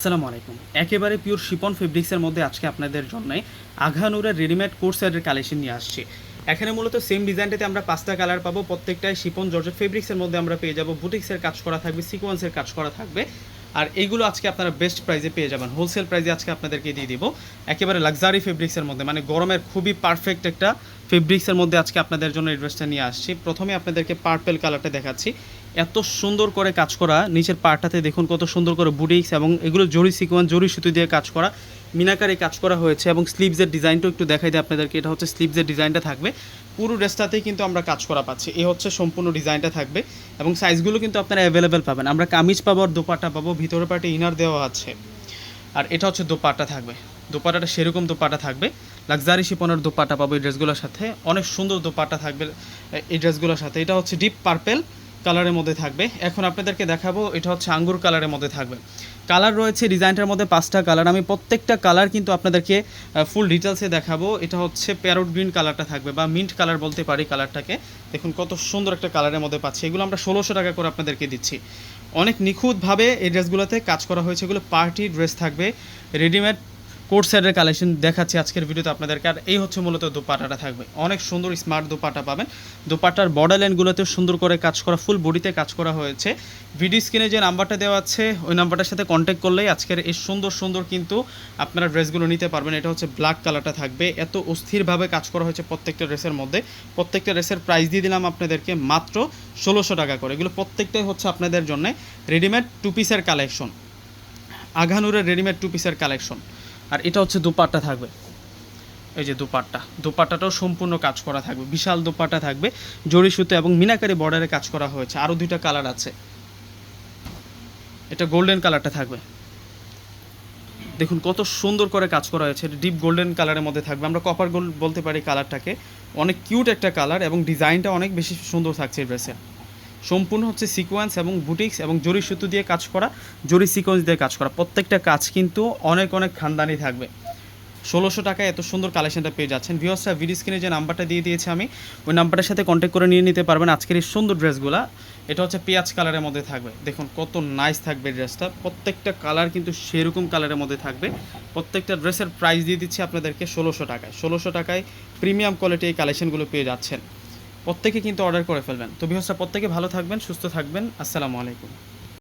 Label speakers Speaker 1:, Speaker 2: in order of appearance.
Speaker 1: আসসালামু আলাইকুম। একেবারে পিওর শিপন ফেব্রিক্সের মধ্যে আজকে আপনাদের জন্য আঘানুরের রেডিমেড কোর্স সেটের কালেকশন নিয়ে আসছি। এখানে মূলত সেম ডিজাইনটাতে আমরা পাঁচটা কালার পাবো, প্রত্যেকটাই শিপন জর্জেট ফেব্রিক্সের মধ্যে আমরা পেয়ে যাব। বুটিক্সের কাজ করা থাকবে সিকোয়েন্সের কাজ করা থাকবে। আর এইগুলো আজকে আপনারা বেস্ট প্রাইসে পেয়ে যাবেন। হোলসেল প্রাইসে আজকে আপনাদেরকে দিয়ে দিব। একেবারে লাক্সারি ফেব্রিক্সের মধ্যে মানে গরমের খুবই পারফেক্ট একটা ফেব্রিক্সের মধ্যে আজকে আপনাদের জন্য এই ড্রেসটা নিয়ে আসছি। প্রথমে আপনাদেরকে পার্পেল কালারটা দেখাচ্ছি। এত সুন্দর করে কাজ করা, নিচের পার্টটাতে দেখুন কত সুন্দর করে বুটিক্স এবং এগুলো জরি সিকোয়েন্স জরি সুতো দিয়ে কাজ করা, মিনাকারে কাজ করা হয়েছে এবং স্লিভসের ডিজাইনটাও একটু দেখাই দিই আপনাদেরকে, এটা হচ্ছে স্লিভসের ডিজাইনটা থাকবে। পুরো ড্রেসটাতেই কিন্তু আমরা কাজ করা পাচ্ছি এই হচ্ছে সম্পূর্ণ ডিজাইনটা থাকবে এবং সাইজগুলো কিন্তু আপনারা অ্যাভেলেবেল পাবেন। আমরা কামিজ পাবো আর দোপাট্টা পাবো, ভিতরে পাটে ইনার দেওয়া আছে। আর এটা হচ্ছে দোপাট্টা থাকবে, দোপাট্টাটা সেরকম দোপাট্টা থাকবে লাক্সারি শিপনের দোপাট্টা পাবো এই ড্রেসগুলোর সাথে, অনেক সুন্দর দোপাট্টা থাকবে এই ড্রেসগুলোর সাথে। এটা হচ্ছে ডিপ পার্পেল কালারের মধ্যে থাকবে। এখন আপনাদেরকে দেখাবো, এটা হচ্ছে আঙ্গুর কালারের মধ্যে থাকবে। কালার রয়েছে, ডিজাইনটার মধ্যে পাঁচটা কালার। আমি প্রত্যেকটা কালার কিন্তু আপনাদেরকে ফুল ডিটেলসে দেখাবো। এটা হচ্ছে প্যারোট গ্রিন কালারটা থাকবে, বা মিন্ট কালার বলতে পারি কালারটাকে। দেখুন কত সুন্দর একটা কালারের মধ্যে পাচ্ছি। এগুলো আমরা ষোলোশো টাকা করে আপনাদেরকে দিচ্ছি। অনেক নিখুঁতভাবে এই ড্রেসগুলোতে কাজ করা হয়েছে। এগুলো পার্টি ড্রেস থাকবে। রেডিমেড কোট সাইডের কালেকশন দেখাচ্ছি আজকের ভিডিওতে আপনাদেরকে। আর এই হচ্ছে মূলত দোপাটাটা থাকবে। অনেক সুন্দর স্মার্ট দোপাটা পাবেন। দোপাটার বর্ডার লাইনগুলোতে সুন্দর করে কাজ করা ফুল বডিতে কাজ করা হয়েছে। ভিডিও স্ক্রিনে যে নাম্বারটা দেওয়া আছে, ওই নাম্বারটার সাথে কন্ট্যাক্ট করলেই আজকের এই সুন্দর সুন্দর কিন্তু আপনারা ড্রেসগুলো নিতে পারবেন। এটা হচ্ছে ব্ল্যাক কালারটা থাকবে। এত অস্থিরভাবে কাজ করা হয়েছে প্রত্যেকটা ড্রেসের মধ্যে। প্রত্যেকটা ড্রেসের প্রাইস দিয়ে দিলাম আপনাদেরকে মাত্র ষোলোশো টাকা করে। এগুলো প্রত্যেকটাই হচ্ছে আপনাদের জন্য রেডিমেড টু পিসের কালেকশন আঘানুরের রেডিমেড টু পিসের কালেকশন আর এটা হচ্ছে দুপাট্টা থাকবে। এই যে দুপাট্টা। দুপাট্টাটাও সম্পূর্ণ কাজ করা থাকবে। বিশাল দুপাট্টা থাকবে। জরি সুতো এবং মিনাকারি বর্ডারে কাজ করা হয়েছে। আরও দুইটা কালার আছে। এটা গোল্ডেন কালারটা থাকবে। দেখুন, কত সুন্দর করে কাজ করা হয়েছে। ডিপ গোল্ডেন কালারের মধ্যে থাকবে। আমরা কপার গোল্ড বলতে পারি কালারটাকে অনেক কিউট একটা কালার এবং ডিজাইনটা অনেক বেশি সুন্দর থাকছে এই ড্রেসে সম্পূর্ণ হচ্ছে সিকোয়েন্স এবং বুটিক্স এবং জরি সুতো দিয়ে কাজ করা, জরি সিকোয়েন্স দিয়ে কাজ করা। প্রত্যেকটা কাজ কিন্তু অনেক অনেক খানদানি থাকবে। ষোলোশো টাকায় এত সুন্দর কালেকশনটা পেয়ে যাচ্ছেন। ভিওসটা ভিডিও স্ক্রিনে যে নাম্বারটা দিয়ে দিয়েছে আমি, ওই নাম্বারটার সাথে কন্ট্যাক্ট করে নিয়ে নিতে পারবেন আজকের এই সুন্দর ড্রেসগুলো এটা হচ্ছে পেঁয়াজ কালারের মধ্যে থাকবে। দেখুন কত নাইস থাকবে ড্রেসটা প্রত্যেকটা কালার কিন্তু সেরকম কালারের মধ্যে থাকবে। প্রত্যেকটা ড্রেসের প্রাইস দিয়ে দিচ্ছি আপনাদেরকে ষোলোশো টাকায়। ষোলোশো টাকায় প্রিমিয়াম কোয়ালিটি এই কালেকশনগুলো পেয়ে যাচ্ছেন। প্রত্যেকে কিন্তু অর্ডার করে ফেলবেন। তো বিহসরা প্রত্যেকে ভালো থাকবেন সুস্থ থাকবেন। আসসালামু আলাইকুম।